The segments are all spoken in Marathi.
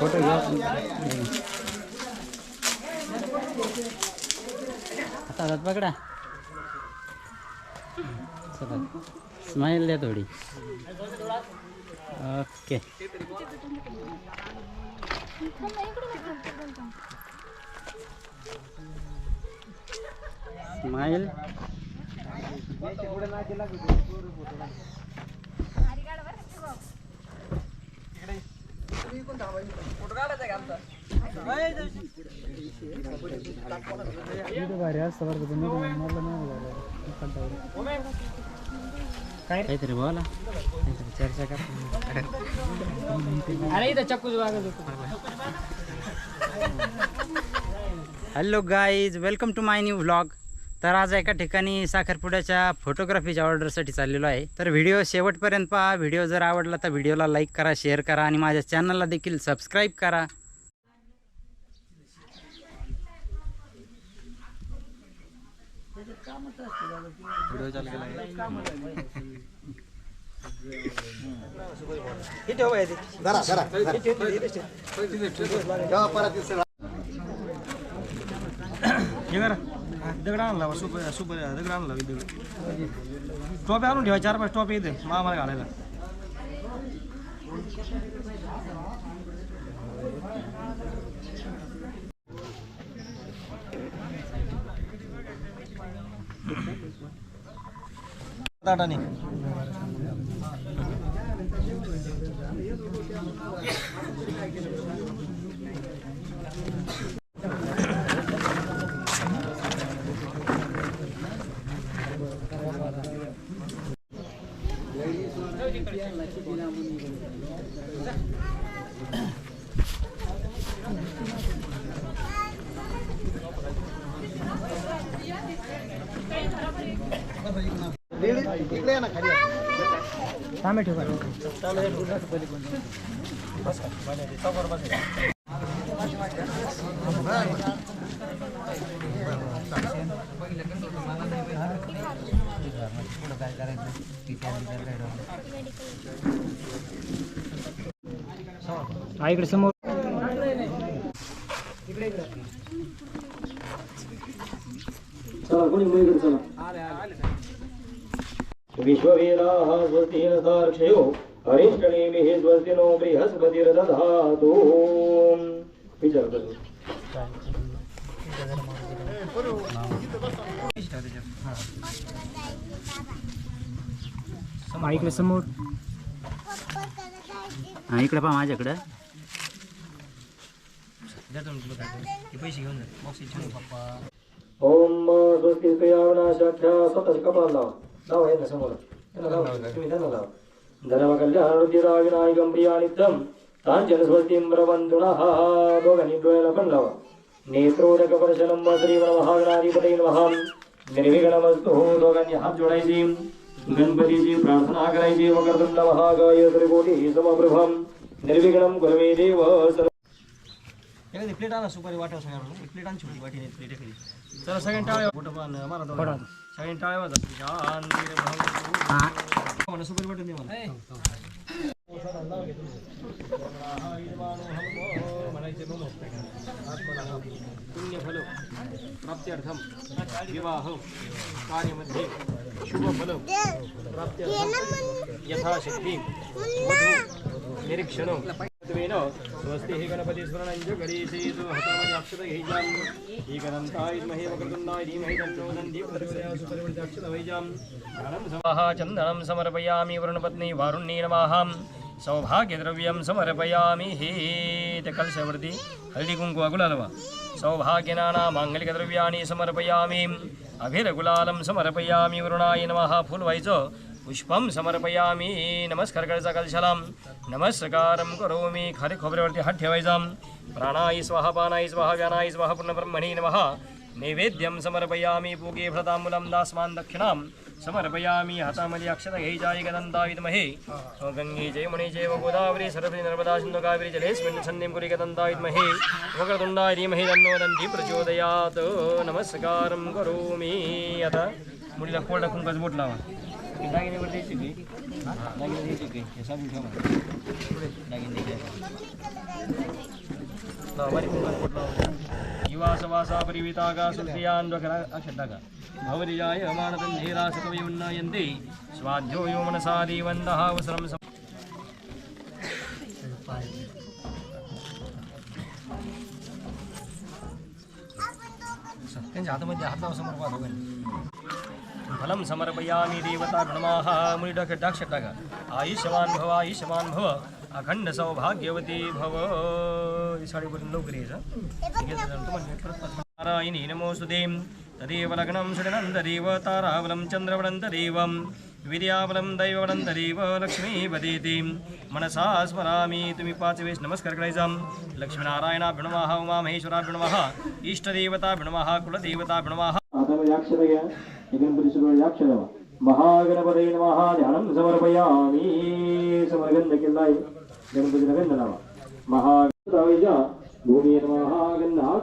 फोटो घ्या आता हातात पकडा. चला. स्माईल द्या थोडी. ओके स्माईल काहीतरी बोला. काहीतरी चर्चा करा. अरे इथं चक्कूच hello guys welcome to my new vlog तर आज एका ठिकाणी साखरपुड्याच्या फोटोग्राफीच्या ऑर्डरसाठी चाललेलो आहे. तर व्हिडिओ शेवटपर्यंत पहा. व्हिडिओ जर आवडला तर व्हिडिओला लाईक करा शेअर करा आणि माझ्या चॅनलला देखील सबस्क्राईब करा. हे करा दगड आणला सुपर सुपर दगड आणला दगड टॉपे आणून ठेवा चार पाच टॉपे येते मामाला घालायला ताटाने तांबे ठेवा. हा इकडे समोर. चला कोणी मुलीकडे चला. विश्ववीराः स्वस्तेन सार्क्षयो अरिष्टनेमिः स्वस्तिनो बृहस्पतिर्दधातु। विचार करू इकडे समोर. हां इकडे पहा माझ्याकडं. पैसे घेऊन ओम स्वस्ति क्रियावनाशाख्या स्वतः कपाल। लावा लावा यांना समोर त्यांना लावा तुम्ही त्यांना लावा धर्मकल्याणरुद्धिरा विनायकं प्रियानित्यं तांचन स्वस्तिं प्रबंधुनः दोघांनी डोळ्याला पण लावा नेत्रोदकपर्शनं श्रीमनमहागणाधिपती नमः निर्विघ्नमस्तु दोघांनी हात जोडायचे गणपतीची प्रार्थना करायची वक्रतुंड त्रिकोटी समप्रभम देव सर्व एखादी प्लेट आणा सुपारी वाटा सगळ्यांना प्लेट आण छोटी वाटी प्लेट एखादी. चला सगळ्यांनी टाळ्या फोटो पण मारा दोघं. सगळ्यांनी भाऊ. म्हणा सुपारी वाटून दे मला? म्हणायचे पुण्यफल प्राप्त्यर्थम विवाह कार्यमध्ये शुभफल प्राप्त्यर्थम यथाशक्ती निरीक्षण. त्वेन स्वस्ति हि गणपति स्मरणञ्च गणेशेषु हतामि अक्षत घैजाम् एकदन्ताय विद्महे वक्रतुण्डाय धीमहि तन्नो नन्दी प्रचोदयात् सुपरिवर्त्य वैजाम् धनं समाः चन्दनं समर्पयामि वरुणपत्नी वारुण्ये नमः सौभाग्यद्रव्यं समर्पयामि हे ते कलशवर्ती हळदी कुंकू गुलालवा सौभाग्यनाना माङ्गलिकद्रव्याणि समर्पयामि अभिरगुलालं समर्पयामि वरुणाय पुष्पम समर्पयामी पुष्पं समर्पयामि। नमस्कार करायचा कलशाला नमस्कारं करोमि। खाली खोबऱ्यावरती हात ठेवायचा प्राणाई स्वाहा पानाई स्वाहा व्यानाई स्वाहा पूर्णब्रह्मणे नमः। नैवेद्यं समर्पयामि। पूगे भ्रतामुलम दास्मान् दक्षिणां समर्पयामि। हातामध्ये अक्षत घ्यायच्या गदन्ता विद्महे गंगे जयमुने जैव गोदावरी सरस्वती नर्मदा सिंधु कावेरी जलेस्मिन् सन्निम कुरी गदन्ता विद्महे वक्रतुण्डाय धीमहि तन्नो दंती प्रचोदयात। नमस्कारं करोमि। आता मुलीला कोरडा कुंकाच बोट लावा। दागिने द्यायचे की? दागिने द्यायचे की? हे सांगून ठेवा परिवितागा भवरिजाय स्वाध्यो यो मनसा देवन्दः वसरं सम त्यांच्या हातामध्ये हात समोर पाहतो फलं समर्पयामि देवता गुणमाः मुनिडक डाक्षटक आयुष्यवान भव आयुष्यवान भव अखंड सौभाग्यवती भव। ही साडीवरून लवकर यायचं नारायणी नमोस्तुते तदेव लग्नं षडनन्ददेव तारावलं चन्द्रबलं तदेवं विद्याबलं लक्ष्मी वदेते मनसा स्मरामि तुम्ही पाच वेळेस नमस्कार करायचा लक्ष्मीनारायणा उमा उमामहेश्वरा भिणवाः इष्टदेवता भिणवाः कुलदेवता भिणवाः आता म्हणजे घ्या गणपती सुरू अक्षर महागणपती नमः ध्यानं समर्पयामि समरगंध केला आहे गणपतीला गंध लावा महागणपतीच्या भूमी नमः गंधा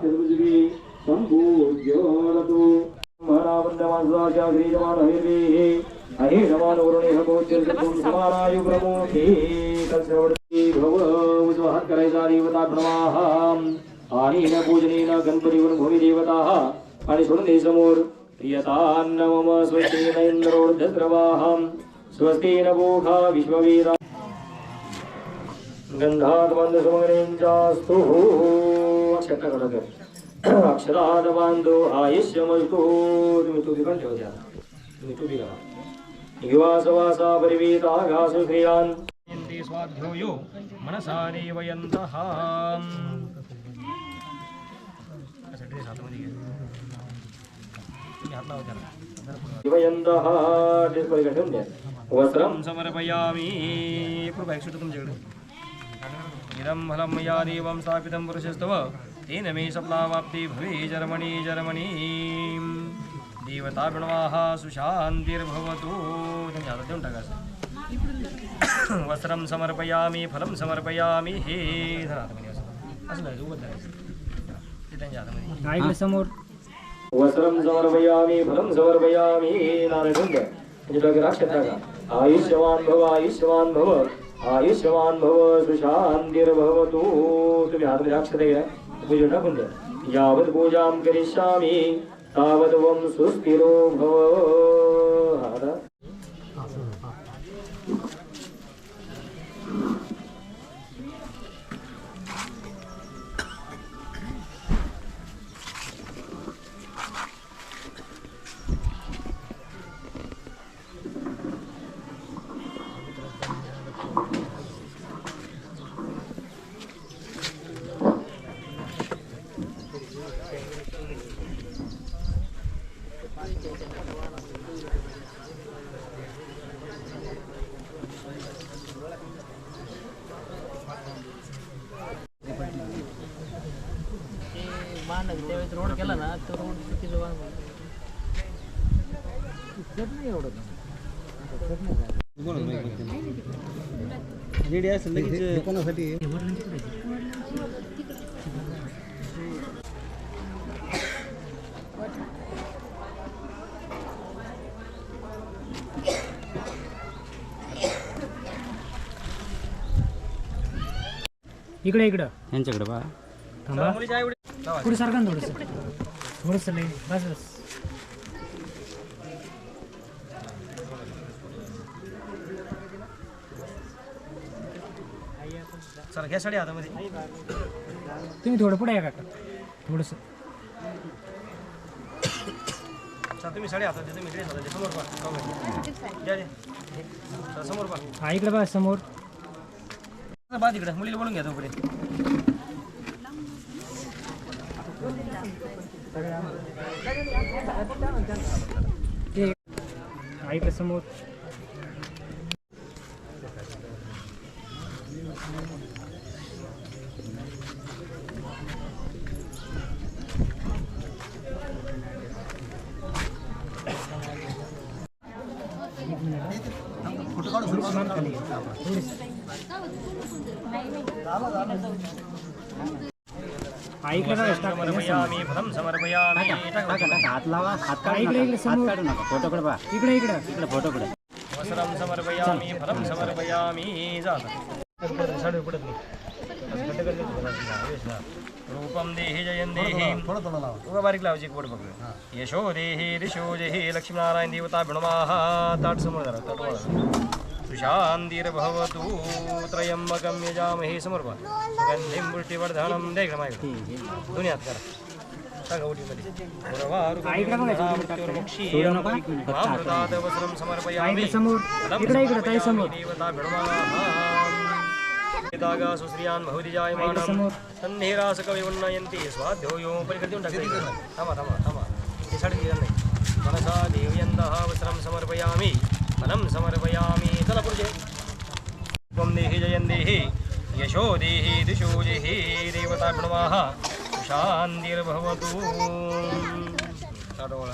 संपूज्योलतु महावंदमासाच्या ग्रीजमान हरिवे अहिरमान वरुणे प्रमुखे भव देवता प्रणवाहा आणि पूजनेन गणपतीवरून भूमिदेवताः देवता आणि सोडून समोर प्रियतान्न मम स्वस्ति न इंद्रोर्धस्रवाहं स्वस्ति न भोखा विश्ववीरा गंधात बंद समग्रेंचास्तु अक्षर कडक अक्षरात बांधो आयुष्यमस्तु तुम्ही टोपी पण ठेवत्या तुम्ही टोपी घाला युवा सवासा परिवीता घासु स्त्रियान् यन्ति स्वाध्यो यो मनसा देवयन्तः असं ड्रेस हातामध्ये घ्या तुम्ही हात लावा त्याला शिवयन्तः डिस्प्ले ठेवून द्या वस्त्रं वस्त्रं समर्पयामि कृपा एक सुटं तुमच्याकडे इदं फलं मया देवं स्थापितं पुरुषस्तव तेन मे सफलावाप्ति भवे जर्मणी जर्मणी देवता बिणवाः सुशान्तिर्भवतु त्यांच्या हातात देऊन टाका असं. वस्त्रं समर्पयामि फलं समर्पयामि हे धरा हातामध्ये असं असं करायचं उभं धरायचं ते त्यांच्या हातामध्ये ऐकलं समोर वस्त्रं समर्पयामी फलम समर्पयामी नारायण म्हणजे डोक्यात अक्षर टाका आयुष्यवान भव आयुष्यवान भव आयुष्यवान भव सुशांतिर्भवतु। तुम्ही हातमध्ये अक्षर घ्या पूजा टाकून द्या। यावत पूजां करिष्यामि तावत वम सुस्थिरो भव त्यावेळेस रोड केला ना तो रोड चुकीचं बांधला इकडे इकडं. यांच्याकडे बा थांबा. पुढे सारखा ना थोडंसं. थोडंसं लई. बस बस. चला घ्या साडी हातामध्ये. तुम्ही थोडं पुढे या काका. थोडंसं. चला तुम्ही साडी हातात द्या, तुम्ही ड्रेस हातात द्या. समोर पहा. समोर पहा हा इकडे बा समोर. बा तिकडे मुलीला बोलून घ्या तोपर्यंत. ते हा इकडे समोर हा इकडे समर्पयामी फलं समर्पयामी टाका. इकडे इकडे फोटोकडे पहा इकडे इकडे इकडे फोटोकडे समर्पयामि फलं समर्पयामि पडत नाही रूपं देहि बारीक लावायची एक बघ यशो देहि दिशो देहि लक्ष्मीनारायण देवता बिणमाः ताट समोर जरा ताट वळा. सुशान्तिर्भवतु त्र्यंबकं यजामहे समर्प सुगन्धिं पुष्टिवर्धनं द्या इकडं माझ्याकडे दोन्ही करा। सांगा समर्पयामि इकडे इकडे ताई समोर देवता गा सुश्रियान् बहुदिजायमानं सन्निरास कवी उन्नयन्ति स्वाध्यो यो परिकृती देऊन टाकतो थांबा थांबा थांबा ते साडे नाही मनसा देवयन्दः वस्त्रं समर्पयामि। फलं समर्पयामि चला पुढचे त्वं देहि जयं देहि यशो देहि दिशो देहि देवता गुणवाः शान्तिर्भवतु साडोळा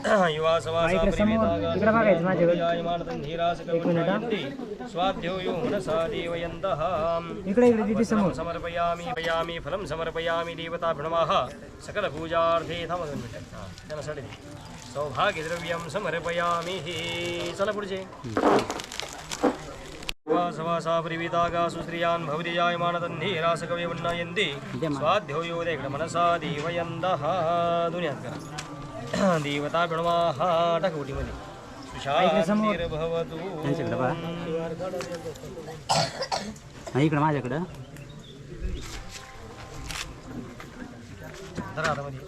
युवा स्वाध्यो यो मनसा देवयन्तः समर्पयामि पयामि फलं समर्पयामि देवता प्रणवाः सकलपूजार्थे थांबा सौभाग्यद्रव्यं समर्पयामि चला पुढचे. वासवासा परिवितागा सुश्रियान् भवति जायमानतन्धि रासकवे उन्नयन्ति स्वाध्यो यो इकडे मनसा देवयन्दः। दुनियात करा। देवता प्रणवाः टाकवटीमध्ये सुशांतिर्भवतु त्यांच्याकडे बघा. हा, इकडं माझ्याकडं धरा आता मध्ये.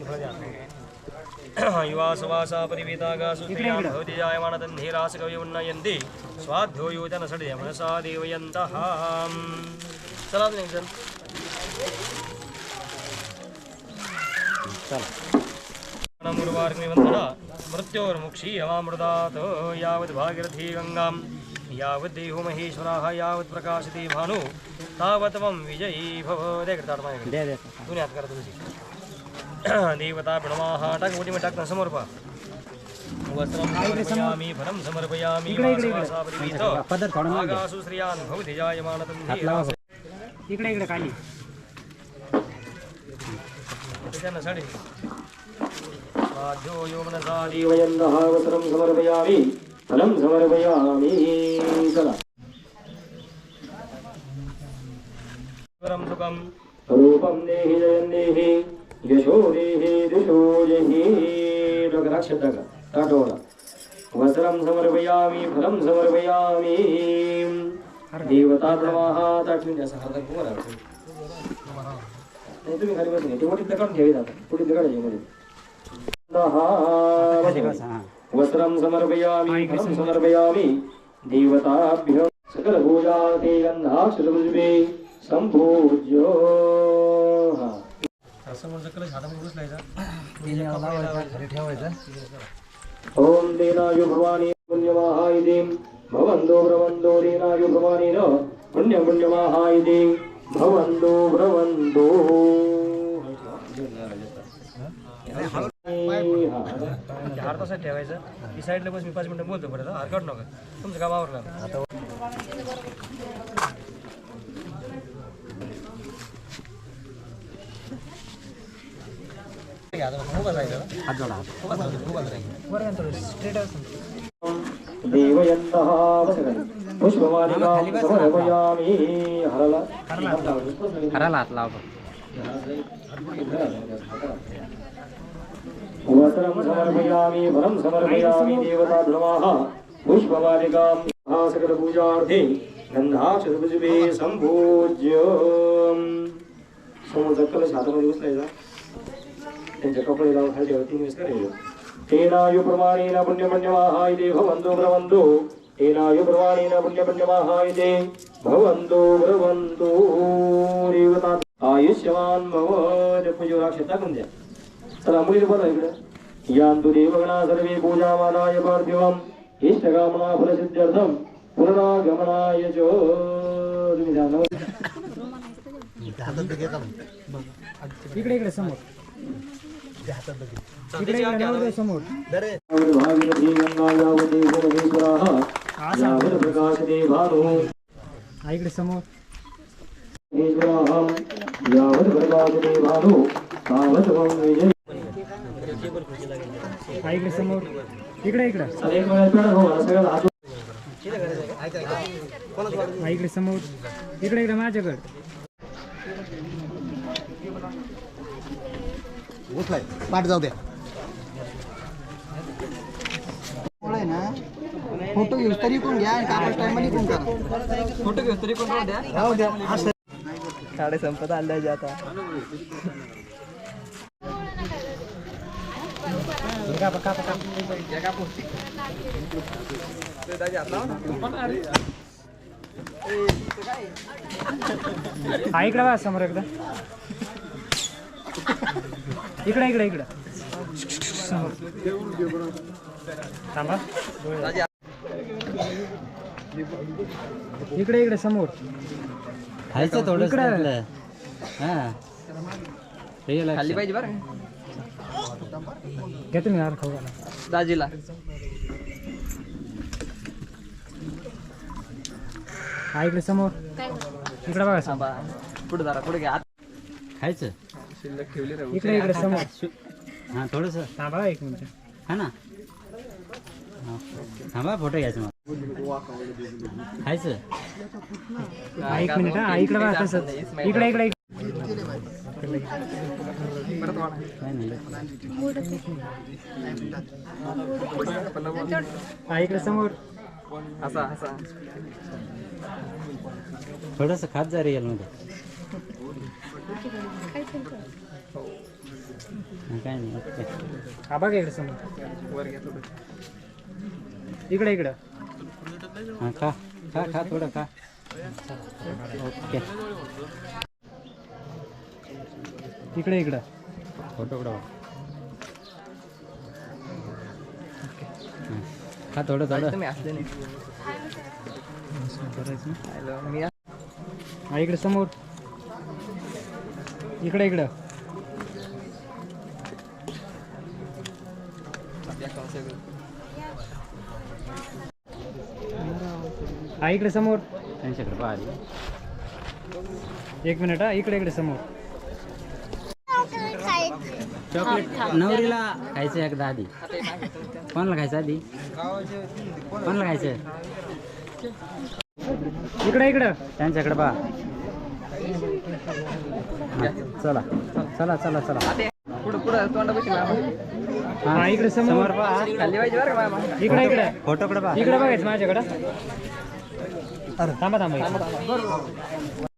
इकडं द्या. युवा सुवासा परिवेतागा सुस्त्रियां भवति जायमानतन्धे रासकवि मुर्वार्ग्निवन्दना मृत्योर्मुक्षी हवामृतात् यावत् भागीरथी गङ्गां यावत् देहो महेश्वराः यावत् प्रकाशते भानु तावत् मम विजयी भव दे करा तुमची देवता प्रणमाः टाक मोठी टाक समोर पहा वस्त्रं समर्पयामि फलं समर्पयामि वासवासापरिमित पदर थोडा मागे। आगासु श्रियान् भवति लावा. इकडे इकडे खाली। त्याच्यानं साडी। स्वाध्यो यो मनसा देवयन्दः वस्त्रं समर्पयामि फलं समर्पयामि चला देवरं सुखं। रूपं देहि जयं देहि यशो देहि दिशो जहि डोकराक्षतः टाटोला वस्त्रं समर्पयामि फलं समर्पयामि देवता प्रवाह ताटून असं हातात कुमार नाही तुम्ही खाली बसले ते मोठी काढून ठेवी जातात पुढे काढायचे मध्ये हा. वस्त्रं समर्पयामि फलं समर्पयामि। देवताभ्यो सकलपूजार्थे गन्धाक्षतपुष्पे सम्पूज्यो हा ॐ देनायु भवानी पुण्यमाहायिते भवन्तो ब्रवन्तो देनायु भवानेन पुण्यं पुण्यमाहायिते भवन्तो ब्रवन्तो हा. हार तसं ठेवायचं ही साईडला बस मी पाच मिनिटं बोलतो परत हार काढू नका तुमचं काम आवरलं हरला हराला हात लावा वस्त्रं समर्पयामि फलं समर्पयामि देवता ध्रुवाः पुष्पमालिकां सकलपूजार्थे गन्धाक्षतपुष्पे सम्पूज्य समोरचा कलश हातामध्ये उचलायचा त्यांच्या कपडे लावून खाली ठेवा तीन वेळेस करायचं तेनायु प्रमाणेन पुण्यपुण्यमाहायते भवन्तो ब्रवन्तो. तेनायु प्रमाणेन पुण्यपुण्यमाहायते भवन्तो ब्रवन्तो। देवता आयुष्यवान भव पूजोराक्ष टाकून द्या इकडं. यान्तु देवगणा सर्वे पूजामानाय पार्थिवम्. इष्टकामना फलसिद्ध्यर्थं पुनरागमनाय च तुम्ही जा नमस्कार इकडे इकडे समोर. इकडे समोर. यावते प्रकाशते भानुः. तावत विजय हा इकडे समोर. इकडे इकडे. हा इकडे समोर. इकडे इकडे माझ्याकडे. पाठ जाऊ द्या. फोटो घेऊस तरी कोण घ्या आणि कापड कोण करा. फोटो घेऊस तरी कोण द्या. साडे संपत आल्या आता. हा इकडे बघा समोर एकदा. इकडे इकडे इकडे. समोर थांबा. इकडे इकडे समोर. खायचं थोडं इकडं. हा. खाली पाहिजे बरं घ्या तुम्ही हार खाऊ दाजीला. हा इकडे समोर. इकडे बघा समोर. पुढे जरा पुढे घ्या. खायचं? शिल्लक ठेवली रे इकडे इकडे समोर. हा थोडस. थांबा एक मिनिट. हा ना. थांबा फोटो घ्यायचं मग खायचं? हा एक मिनिट हा. इकडे बघा इकडे इकडे. इकडे समोर असा असा थोडस खात जा रिअलमध्ये हा, काय नाही ओके. हा बघा इकडे समोर. वर घ्या थोडं इकडे इकडे. हा खा. खा खा थोडं खा. ओके. इकडे इकडे. फोटो कडा खा थोडं थोडं. तुम्ही असले नाही. हॅलो मी हा इकडे समोर. इकडे इकडे. हा इकडे समोर. त्यांच्याकडे पाहिजे एक मिनिट हा इकडे इकडे समोर. चॉकलेट नवरीला खायचं एकदा आधी. कोणाला खायचं आधी? कोणाला खायचं? इकडे इकडे. त्यांच्याकडे हा, चला. चला चला चला. हा इकडे समोर. पहा. खाली पाहिजे बरं का मामा? इकडे इकडे. फोटोकडे पहा. इकडे बघायचं माझ्याकडं. थांबा थांबा.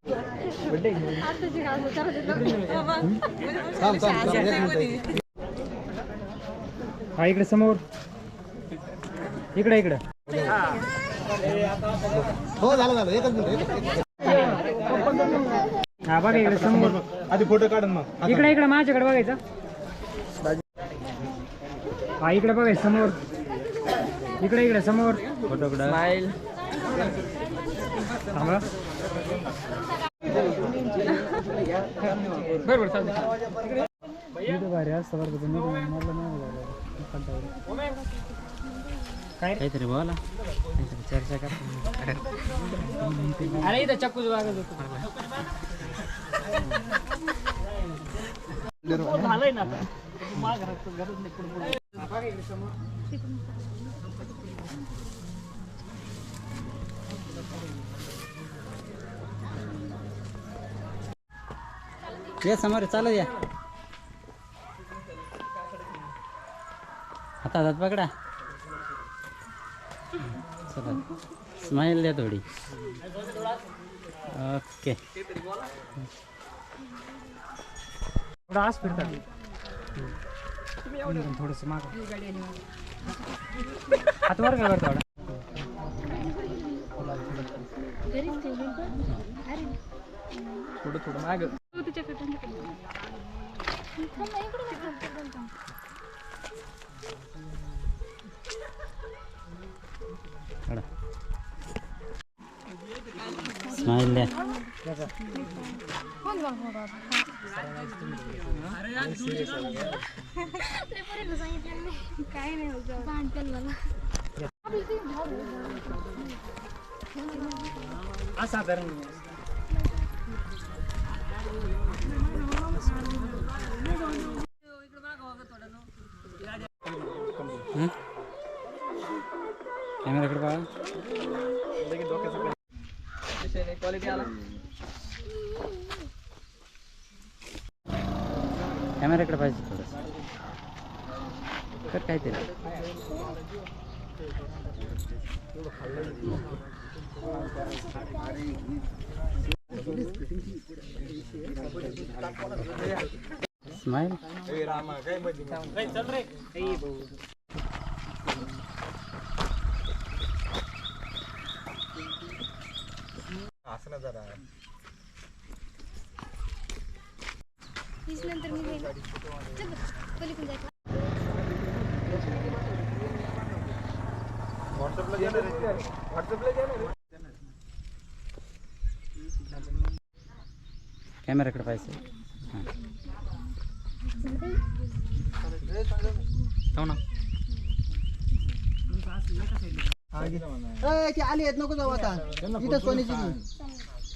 हा इकडे समोर. इकडे इकडे. हो झालं झालं. एकच मिनिट हा बघा इकडे समोर. आधी फोटो काढून मग. इकडे इकडे माझ्याकडे बघायचं. हा इकडे बघायचं समोर. इकडे इकडे समोर. फोटोकडे स्माईल थांबा बरोबर चालतं व्हिडिओ भारी असतं बरं का, तुम्ही मला नाही काय काहीतरी बोला. काहीतरी चर्चा करा. अरे इथं चक्कूच वागत होतो. झालंय ना आता. गरज नाही पुढं पुढं. हा, बघा इकडे समोर. या समोर चालू या. हातात हात पकडा. चला. स्माईल द्या थोडी. ओके. थोडं आस फिरतात. थोडस माग. हात वर काय करतो थोडं थोडं माग. स्माईल द्या. काय नाही मला असाधारण क्वालिटी आला. कॅमेराकडे पाहिजे थोडंसं. कर काहीतरी. स्माईल वीस नंतर मी जाईल चल बरं, पलीकडून जायचं. कॅमेराकडे पाहिजे हां. हो ना आली आहेत नको जाऊ आता. इथं सोनीची घे.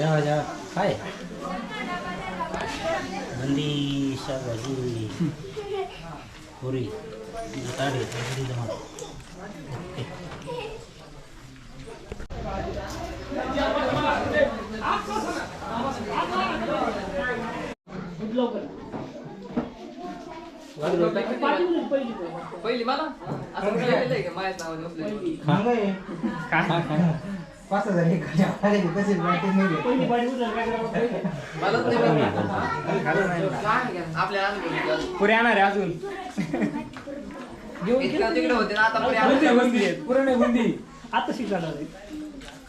जेवा जेवा. काय? बंदी शाकभाजी पुरी. ताडी ताडी जमा. पहिली मला? असं केलंय का? माझ्या नावाने? पाच हजार एक तसेच नाही पुरे येणार आहे अजून. तिकडे होते ना आता पुरे बुंदी आता शिकला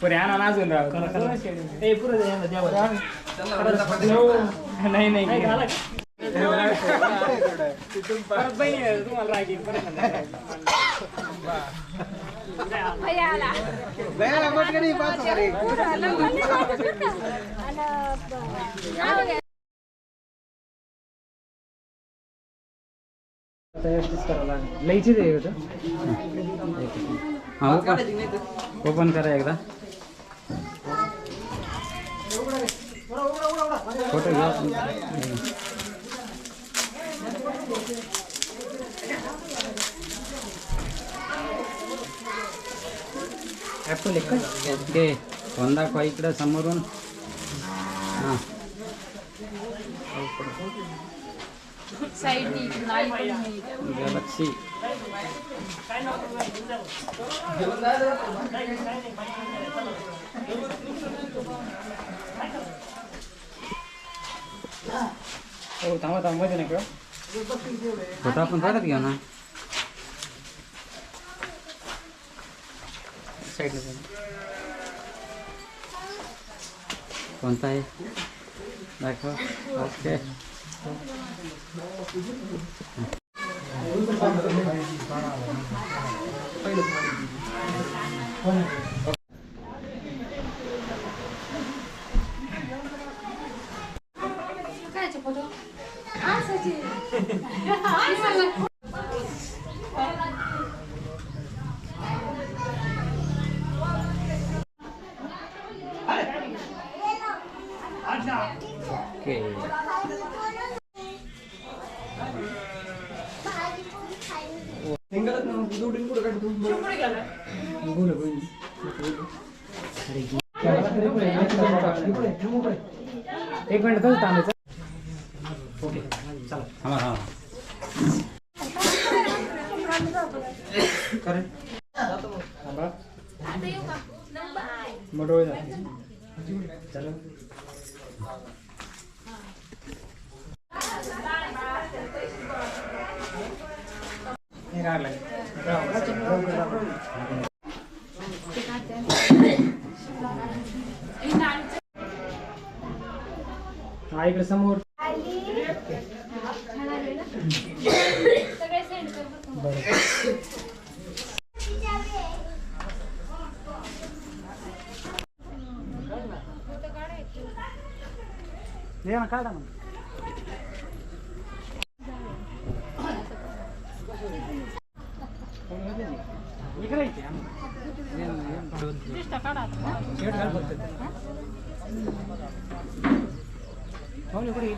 पुरे आणा ना अजून राव पट्टा. नाही नाही तुम्हाला राग येईल परत म्हणणार. भैया आला गयाला पटकन पाच. आणि. लईचीच आहे हां. ओपन करा एकदा फोटो घ्या काय ओके फोन दाखवा इकडं समोरून. हां. गॅलक्सी. हो थांबा थांबा नाही का फोटो आपण परत घेऊ ना. साईडला कोणता आहे दाखवा ओके कायचे फोटो हा सचिन आणि मला ओके सिंगलच ना, जोडून पुढं काढतो. एक मिनिट तसं थांबायचं थांबा थांबा थांबा आता येऊ का नंबर मग डोळे झाले चला हे राग लागेल. हा इकडे समोर सगळे सेंड कर बरं का? बरं ये ना काढा ना इकडे इथे आण. ये ना, ये ना. शेट घाल फक्त. पाहुणे कुठे गेले?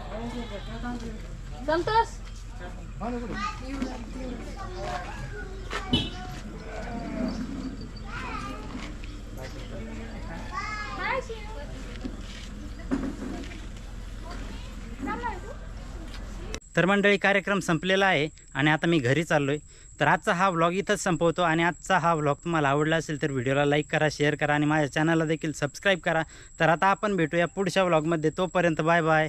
संतोष पाहुणे कुठे तर मंडळी कार्यक्रम संपलेला आहे आणि आता मी घरी चाललो आहे तर आजचा हा व्लॉग इथंच संपवतो आणि आजचा हा व्लॉग तुम्हाला आवडला असेल तर व्हिडिओला लाईक करा शेअर करा आणि माझ्या चॅनलला देखील सबस्क्राईब करा. तर आता आपण भेटूया पुढच्या व्लॉगमध्ये तोपर्यंत बाय बाय